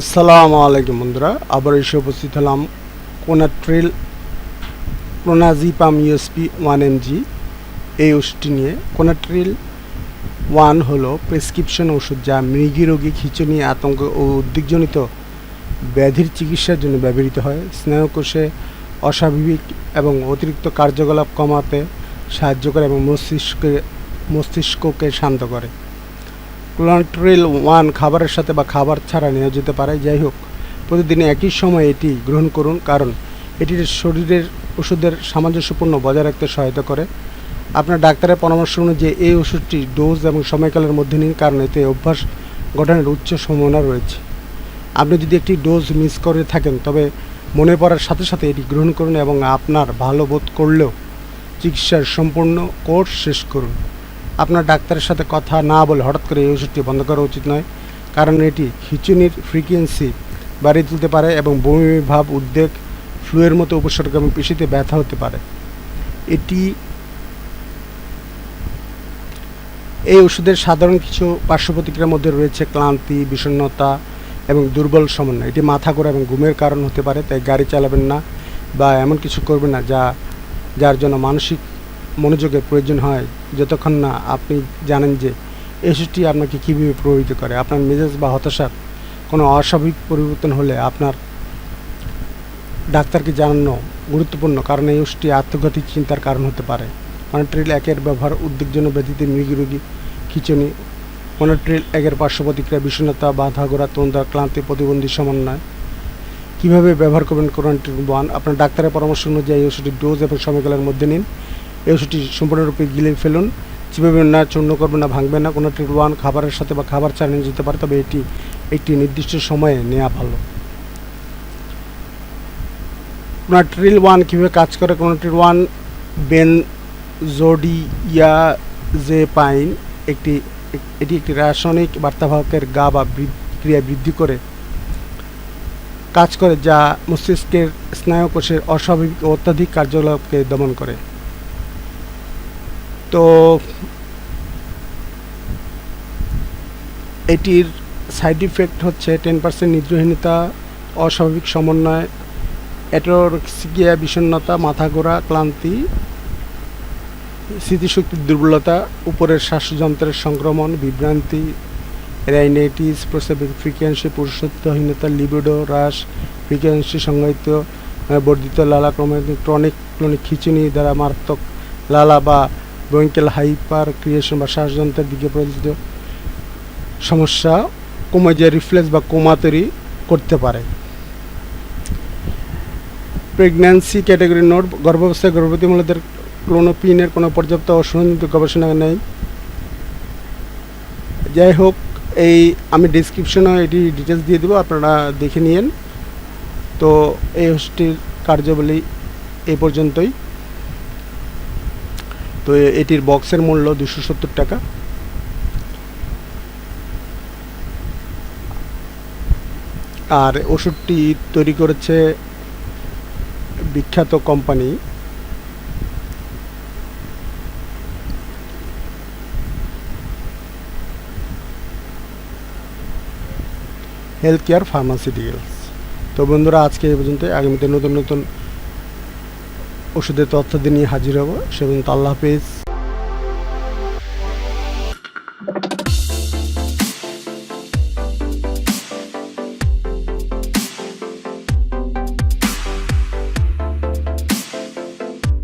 আসসালামু আলাইকুম বন্ধুরা আবার এসে উপস্থিত হলাম Clonotril clonazepam USP one mg এই ওষুধটি নিয়ে। কোনাট্রিল ওয়ান হলো প্রেসক্রিপশন ওষুধ যা মৃগী রোগী খিঁচুনি আতঙ্ক ও উদ্বিগ্নজনিত ব্যাধির চিকিৎসার জন্য ব্যবহৃত হয়। স্নায়ুকোষে অস্বাভাবিক এবং অতিরিক্ত কার্যকলাপ কমাতে সাহায্য করে এবং মস্তিষ্কে মস্তিষ্ককে শান্ত করে। ক্লোনাট্রিল ওয়ান খাবারের সাথে বা খাবার ছাড়া নেওয়া যেতে পারে। যাই হোক প্রতিদিন একই সময় এটি গ্রহণ করুন, কারণ এটির শরীরের ওষুধের সামঞ্জস্যপূর্ণ বজায় রাখতে সহায়তা করে। আপনার ডাক্তারের পরামর্শ অনুযায়ী এই ওষুধটি ডোজ এবং সময়কালের মধ্যে নিন, কারণ এতে অভ্যাস গঠনের উচ্চ সম্ভাবনা রয়েছে। আপনি যদি একটি ডোজ মিস করে থাকেন, তবে মনে পড়ার সাথে সাথে এটি গ্রহণ করুন এবং আপনার ভালো বোধ করলেও চিকিৎসার সম্পূর্ণ কোর্স শেষ করুন। আপনার ডাক্তারের সাথে কথা না বলে হঠাৎ করে এই ওষুধটি বন্ধ করা উচিত নয়। কারণ এটি খিচুনির ফ্রিকোয়েন্সি বাড়িয়ে তুলতে পারে এবং বমি, ভাব, উদ্বেগ ফ্লুয়ের মতো উপসর্গ এবং পেশিতে ব্যথা হতে পারে। এটি এই ওষুধের সাধারণ কিছু পার্শ্ব প্রতিক্রিয়ার মধ্যে রয়েছে ক্লান্তি, বিষণ্ণতা এবং দুর্বল সমন্বয়। এটি মাথা ঘোরা এবং ঘুমের কারণ হতে পারে, তাই গাড়ি চালাবেন না বা এমন কিছু করবেন না যা, যার জন্য মানসিক মনোযোগের প্রয়োজন হয়, যতক্ষণ না আপনি জানেন যে ওষুধটি আপনাকে কীভাবে প্রভাবিত করে। আপনার মেজাজ বা হতাশার কোনো অস্বাভাবিক পরিবর্তন হলে আপনার ডাক্তারকে জানানো গুরুত্বপূর্ণ, কারণ এই ওষুধটি আত্মঘাতিক চিন্তার কারণ হতে পারে। মনোট্রিল একের ব্যবহার উদ্বেগজনক ব্যতীতে মৃগী রোগী খিচুনি মনোট্রিল একের পার্শ্ব প্রতিক্রিয়া বিষণ্ণতা, বাধা গোড়া তন্দা ক্লান্তি, প্রতিবন্ধী সমন্বয়। কীভাবে ব্যবহার করবেন কোরআনটির ওয়ান আপনার ডাক্তারের পরামর্শ অনুযায়ী এই ওষুধটির ডোজ এবং সময়কালের মধ্যে নিন। এই সম্পূর্ণরূপে গিলে ফেলুন। চিবাবেন না চূর্ণ করবেন না ভাঙবেন না কোনো ট্রিল ওয়ান খাবারের সাথে বা খাবার নিয়ে যেতে পারে, তবে এটি একটি নির্দিষ্ট সময়ে নেওয়া ভালো। কোনাট্রিল ওয়ান কীভাবে কাজ করে, Clonotril one benzodiazepine একটি, এটি একটি রাসায়নিক বার্তাবাহকের গা বা ক্রিয়া বৃদ্ধি করে, কাজ করে, যা মস্তিষ্কের স্নায়ুকোষের অস্বাভাবিক অত্যাধিক কার্যকলাপকে দমন করে। তো এটির সাইড ইফেক্ট হচ্ছে টেন পার্সেন্ট নিদ্রাহীনতা, অস্বাভাবিক সমন্বয় অ্যাটোরক্সিকিয়া বিষণ্ণতা, মাথা ঘোরা, ক্লান্তি, স্মৃতিশক্তির দুর্বলতা, উপরের শ্বাসযন্ত্রের সংক্রমণ, বিভ্রান্তি রাইনাইটিস প্রস্রাবের ফ্রিকোয়েন্সি পুরুষত্বহীনতা লিবিডো হ্রাস ফ্রিকোয়েন্সি সংজ্ঞায়িত বর্ধিত লালা, ক্রমে ক্রনিক ক্রনিক খিচুনি দ্বারা মারাত্মক লালা বা ব্রঙ্কেল হাইপার ক্রিয়েশন বা শ্বাসযন্ত্রের দিকে প্রযোজিত সমস্যা কোমাজে রিফ্লেক্স বা কোমা তৈরি করতে পারে। প্রেগন্যান্সি ক্যাটাগরি নোট, গর্ভাবস্থায় গর্ভবতী মহিলাদের ক্লোনোপিনের কোনো পর্যাপ্ত ও গবেষণা নেই। যাই হোক, এই আমি ডিসক্রিপশনে এটি ডিটেলস দিয়ে দেবো, আপনারা দেখে নিন তো এই ওষুধটির কার্যাবলী এই পর্যন্তই। তো এটির বক্সের মূল্য দুশো সত্তর টাকা। আর ওষুধটি তৈরি করেছে বিখ্যাত কোম্পানি। হেলথ কেয়ার ফার্মাসিউটিক্যালস তো বন্ধুরা, আজকে এই পর্যন্ত আগামীতে নতুন নতুন ওষুধের তথ্য দিয়ে নিয়ে হাজির হব। সে পর্যন্ত আল্লাহ হাফিজ।